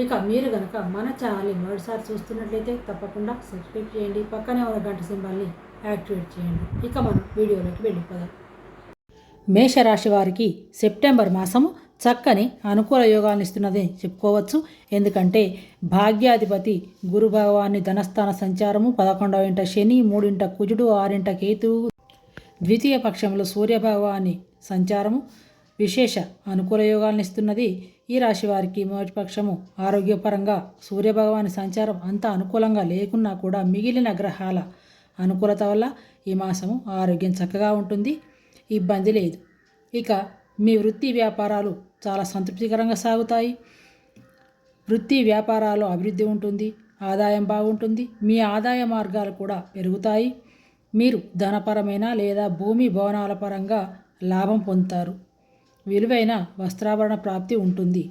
ఇక మీరు కనుక మన ఛానల్ని మొదటిసారి చూస్తున్నట్లయితే తప్పకుండా సబ్స్క్రైబ్ చేయండి. పక్కనే ఉన్న గంట సింబల్ని యాక్టివేట్ చేయండి. ఇక మనం వీడియోలోకి వెళ్ళిపోదాం. మేషరాశి వారికి సెప్టెంబర్ మాసము చక్కని అనుకూల యోగాలను ఇస్తున్నది చెప్పుకోవచ్చు. ఎందుకంటే భాగ్యాధిపతి గురు భగవాన్ని ధనస్థాన సంచారము పదకొండవ ఇంట శని మూడింట కుజుడు ఆరింట కేతువు ద్వితీయ పక్షంలో సూర్యభగవాని సంచారము విశేష అనుకూల యోగాలను ఇస్తున్నది. ఈ రాశి వారికి మొదటి ఆరోగ్యపరంగా సూర్యభగవాని సంచారం అంత అనుకూలంగా లేకున్నా కూడా మిగిలిన గ్రహాల అనుకూలత వల్ల ఈ మాసము ఆరోగ్యం చక్కగా ఉంటుంది. ఇబ్బంది లేదు. ఇక మీ వృత్తి వ్యాపారాలు చాలా సంతృప్తికరంగా సాగుతాయి. వృత్తి వ్యాపారాలు అభివృద్ధి ఉంటుంది. ఆదాయం బాగుంటుంది. మీ ఆదాయ మార్గాలు కూడా పెరుగుతాయి. మీరు ధనపరమైన లేదా భూమి భవనాల పరంగా లాభం పొందుతారు. విలువైన వస్త్రాభరణ ప్రాప్తి ఉంటుంది.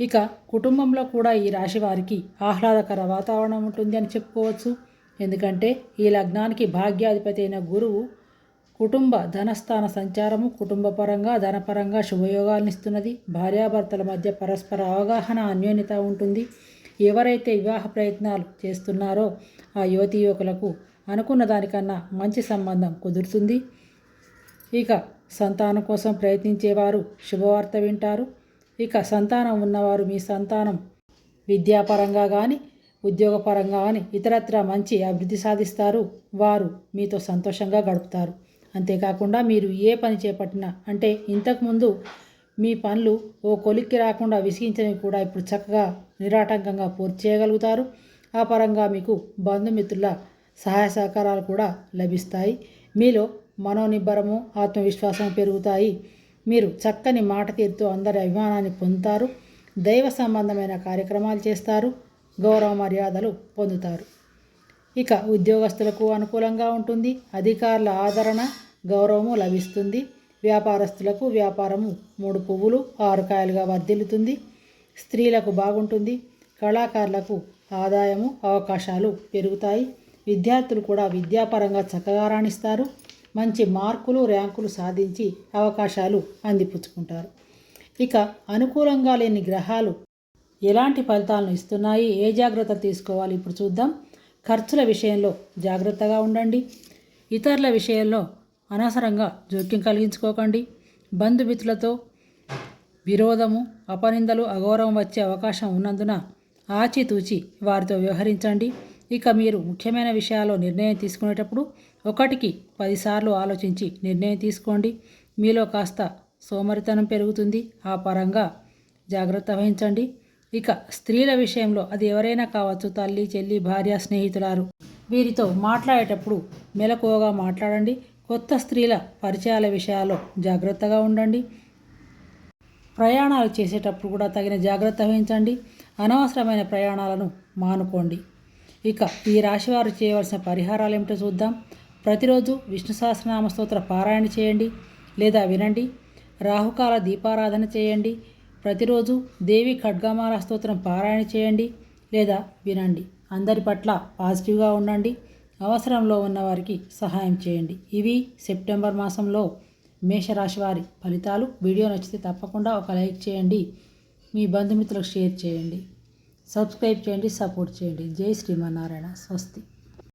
ఇక కుటుంబంలో కూడా ఈ రాశి వారికి ఆహ్లాదకర వాతావరణం ఉంటుంది అని చెప్పుకోవచ్చు. ఎందుకంటే ఈ లగ్నానికి భాగ్యాధిపతి అయిన గురువు కుటుంబ ధనస్థాన సంచారము కుటుంబపరంగా ధనపరంగా శుభయోగాలను ఇస్తున్నది. భార్యాభర్తల మధ్య పరస్పర అవగాహన అన్యోన్యత ఉంటుంది. ఎవరైతే వివాహ ప్రయత్నాలు చేస్తున్నారో ఆ యువతి యువకులకు అనుకున్న దానికన్నా మంచి సంబంధం కుదురుతుంది. ఇక సంతానం కోసం ప్రయత్నించేవారు శుభవార్త వింటారు. ఇక సంతానం ఉన్నవారు మీ సంతానం విద్యాపరంగా కానీ ఉద్యోగపరంగా కానీ ఇతరత్ర మంచి అభివృద్ధి సాధిస్తారు. వారు మీతో సంతోషంగా గడుపుతారు. అంతేకాకుండా మీరు ఏ పని చేపట్టినా అంటే ఇంతకుముందు మీ పనులు ఓ కొలిక్కి రాకుండా విసిగించని కూడా ఇప్పుడు చక్కగా నిరాటంకంగా పూర్తి చేయగలుగుతారు. ఆ పరంగా మీకు బంధుమిత్రుల సహాయ సహకారాలు కూడా లభిస్తాయి. మీలో మనోనిబ్బరము ఆత్మవిశ్వాసం పెరుగుతాయి. మీరు చక్కని మాట తీరుతో అందరి అభిమానాన్ని పొందుతారు. దైవ సంబంధమైన కార్యక్రమాలు చేస్తారు. గౌరవ మర్యాదలు పొందుతారు. ఇక ఉద్యోగస్తులకు అనుకూలంగా ఉంటుంది. అధికారుల ఆదరణ గౌరవము లభిస్తుంది. వ్యాపారస్తులకు వ్యాపారము మూడు పువ్వులు ఆరు కాయలుగా వర్ధిల్లుతుంది. స్త్రీలకు బాగుంటుంది. కళాకారులకు ఆదాయము అవకాశాలు పెరుగుతాయి. విద్యార్థులు కూడా విద్యాపరంగా చక్కగా రాణిస్తారు. మంచి మార్కులు ర్యాంకులు సాధించి అవకాశాలు అందిపుచ్చుకుంటారు. ఇక అనుకూలంగా లేని గ్రహాలు ఎలాంటి ఫలితాలను ఇస్తున్నాయి? ఏ జాగ్రత్త తీసుకోవాలి? ఇప్పుడు చూద్దాం. ఖర్చుల విషయంలో జాగ్రత్తగా ఉండండి. ఇతరుల విషయంలో అనవసరంగా జోక్యం కలిగించుకోకండి. బంధుమిత్రులతో విరోధము అపనిందలు అగౌరవం వచ్చే అవకాశం ఉన్నందున ఆచితూచి వారితో వ్యవహరించండి. ఇక మీరు ముఖ్యమైన విషయాల్లో నిర్ణయం తీసుకునేటప్పుడు ఒకటికి పదిసార్లు ఆలోచించి నిర్ణయం తీసుకోండి. మీలో కాస్త సోమరితనం పెరుగుతుంది. ఆ పరంగా జాగ్రత్త వహించండి. ఇక స్త్రీల విషయంలో అది ఎవరైనా కావచ్చు తల్లి చెల్లి భార్య స్నేహితులారు. వీరితో మాట్లాడేటప్పుడు మెలకువగా మాట్లాడండి. కొత్త స్త్రీల పరిచయాల విషయాల్లో జాగ్రత్తగా ఉండండి. ప్రయాణాలు చేసేటప్పుడు కూడా తగిన జాగ్రత్త వహించండి. అనవసరమైన ప్రయాణాలను మానుకోండి. ఇక ఈ రాశివారు చేయవలసిన పరిహారాలు ఏమిటో చూద్దాం. ప్రతిరోజు విష్ణు సహస్రనామ స్తోత్ర పారాయణ చేయండి లేదా వినండి. రాహుకాల దీపారాధన చేయండి. ప్రతిరోజు దేవి ఖడ్గమాల స్తోత్రం పారాయణ చేయండి లేదా వినండి. అందరి పట్ల పాజిటివ్గా ఉండండి. అవసరంలో ఉన్నవారికి సహాయం చేయండి. ఇవి సెప్టెంబర్ మాసంలో మేషరాశి వారి ఫలితాలు. వీడియో నచ్చితే తప్పకుండా ఒక లైక్ చేయండి. మీ బంధుమిత్రులకు షేర్ చేయండి. సబ్స్క్రైబ్ చేయండి సపోర్ట్ చేయండి. జై శ్రీమన్నారాయణ. స్వస్తి.